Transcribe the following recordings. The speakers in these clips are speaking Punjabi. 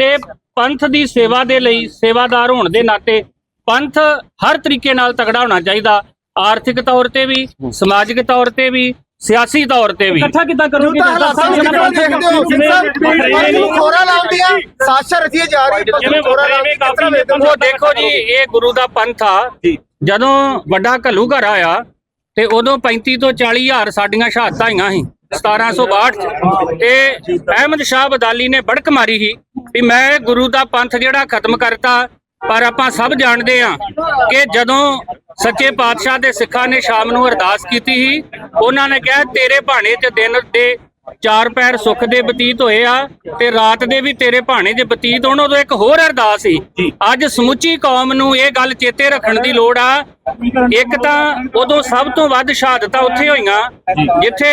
ਤੇ ਪੰਥ ਦੀ ਸੇਵਾ ਦੇ ਲਈ ਸੇਵਾਦਾਰ ਹੋਣ ਦੇ ਨਾਤੇ ਪੰਥ ਹਰ ਤਰੀਕੇ ਨਾਲ ਤਗੜਾ ਹੋਣਾ ਚਾਹੀਦਾ। ਆਰਥਿਕ ਤੌਰ ਤੇ ਵੀ ਸਮਾਜਿਕ ਤੌਰ ਤੇ ਵੀ ਸਿਆਸੀ ਤੌਰ ਤੇ ਵੀ। ਇਕੱਠਾ ਕਿੱਦਾਂ ਕਰੋਗੇ? ਖੋਰਾ ਲਾਉਂਦੀਆਂ ਸਾਜ਼ਿਸ਼ ਰਚੀ ਜਾ ਰਹੀ ਖੋਰਾ ਲਾਉਂਦੀ ਉਹ ਦੇਖੋ ਜੀ ਇਹ ਗੁਰੂ ਦਾ ਪੰਥ ਆ। ਜਦੋਂ ਵੱਡਾ ਘੱਲੂ ਘਰ ਆਇਆ ਤੇ ਉਦੋਂ 35 ਤੋਂ 40 ਹਜ਼ਾਰ ਸਾਡੀਆਂ ਸ਼ਹਾਦਤਾਂ ਆਈਆਂ ਸੀ। 1762 ਚ ਤੇ ਅਹਿਮਦ ਸ਼ਾਹ ਬਦਾਲੀ ਨੇ ਬੜਕ ਮਾਰੀ ਸੀ ਵੀ ਮੈਂ ਗੁਰੂ ਦਾ ਪੰਥ ਜਿਹੜਾ ਖਤਮ ਕਰਤਾ, ਪਰ ਆਪਾਂ ਸਭ ਜਾਣਦੇ ਆ ਕਿ ਜਦੋਂ ਸੱਚੇ ਪਾਤਸ਼ਾਹ ਦੇ ਸਿੱਖਾਂ ਨੇ ਸ਼ਾਮ ਨੂੰ ਅਰਦਾਸ ਕੀਤੀ ਸੀ, ਉਹਨਾਂ ਨੇ ਕਿਹਾ, ਤੇਰੇ ਭਾਣੇ 'ਚ ਦਿਨ ਦੇ ਚਾਰ ਪੈਰ ਸੁੱਖ ਦੇ ਬਤੀਤ ਹੋਏ ਆ ਤੇ ਰਾਤ ਦੇ ਵੀ ਤੇਰੇ ਭਾਣੇ 'ਚ ਬਤੀਤ ਹੋਣ। ਉਦੋਂ ਇੱਕ ਹੋਰ ਅਰਦਾਸ ਸੀ, ਅੱਜ ਸਮੁੱਚੀ ਕੌਮ ਨੂੰ ਇਹ ਗੱਲ ਚੇਤੇ ਰੱਖਣ ਦੀ ਲੋੜ ਆ। ਇੱਕ ਤਾਂ ਉਦੋਂ ਸਭ ਤੋਂ ਵੱਧ ਸ਼ਹਾਦਤਾਂ ਉੱਥੇ ਹੋਈਆਂ, ਜਿੱਥੇ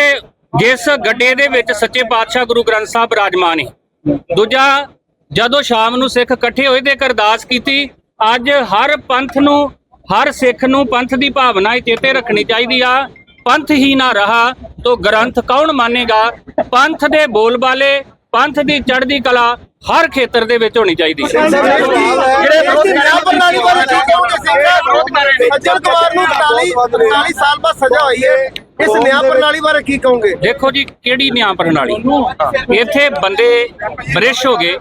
ਜਿਸ ਗੱਡੇ ਦੇ ਵਿੱਚ ਸੱਚੇ ਪਾਤਸ਼ਾਹ ਗੁਰੂ ਗ੍ਰੰਥ ਸਾਹਿਬ ਬਿਰਾਜਮਾਨ ਹੈ ਦੂਜਾ, ਜਦੋਂ ਸ਼ਾਮ ਨੂੰ ਸਿੱਖ ਇਕੱਠੇ ਹੋਏ ਤੇ ਅਰਦਾਸ ਕੀਤੀ, ਅੱਜ ਹਰ ਪੰਥ ਨੂੰ, ਹਰ ਸਿੱਖ ਨੂੰ ਪੰਥ ਦੀ ਭਾਵਨਾ ਇਹ ਚੇਤੇ ਰੱਖਣੀ ਚਾਹੀਦੀ ਆ। ਪੰਥ ਹੀ ਨਾ ਰਹਾ ਤੋ ਗ੍ਰੰਥ ਕੌਣ ਮੰਨੇਗਾ? ਪੰਥ ਦੇ ਬੋਲਬਾਲੇ ਪੰਥ ਦੀ ਚੜ੍ਹਦੀ ਕਲਾ ਹਰ ਖੇਤਰ ਦੇ ਵਿੱਚ ਹੋਣੀ ਚਾਹੀਦੀ। ਹੈ ਜਿਹੜੇ ਵਿਰੋਧ ਨਿਆਂ ਪ੍ਰਣਾਲੀ ਬਾਰੇ ਕੀ ਕਹੋਗੇ ਸਿੰਘ ਸੱਜਣ ਕੁਮਾਰ ਨੂੰ 42 42 ਸਾਲ ਬਾਅਦ ਸਜ਼ਾ ਹੋਈ ਹੈ। ਇਸ ਨਿਆਂ ਪ੍ਰਣਾਲੀ ਬਾਰੇ ਕੀ ਕਹੋਗੇ? ਦੇਖੋ ਜੀ ਕਿਹੜੀ ਨਿਆਂ ਪ੍ਰਣਾਲੀ? ਇੱਥੇ ਬੰਦੇ ਬ੍ਰਿਸ਼ ਹੋ ਗਏ।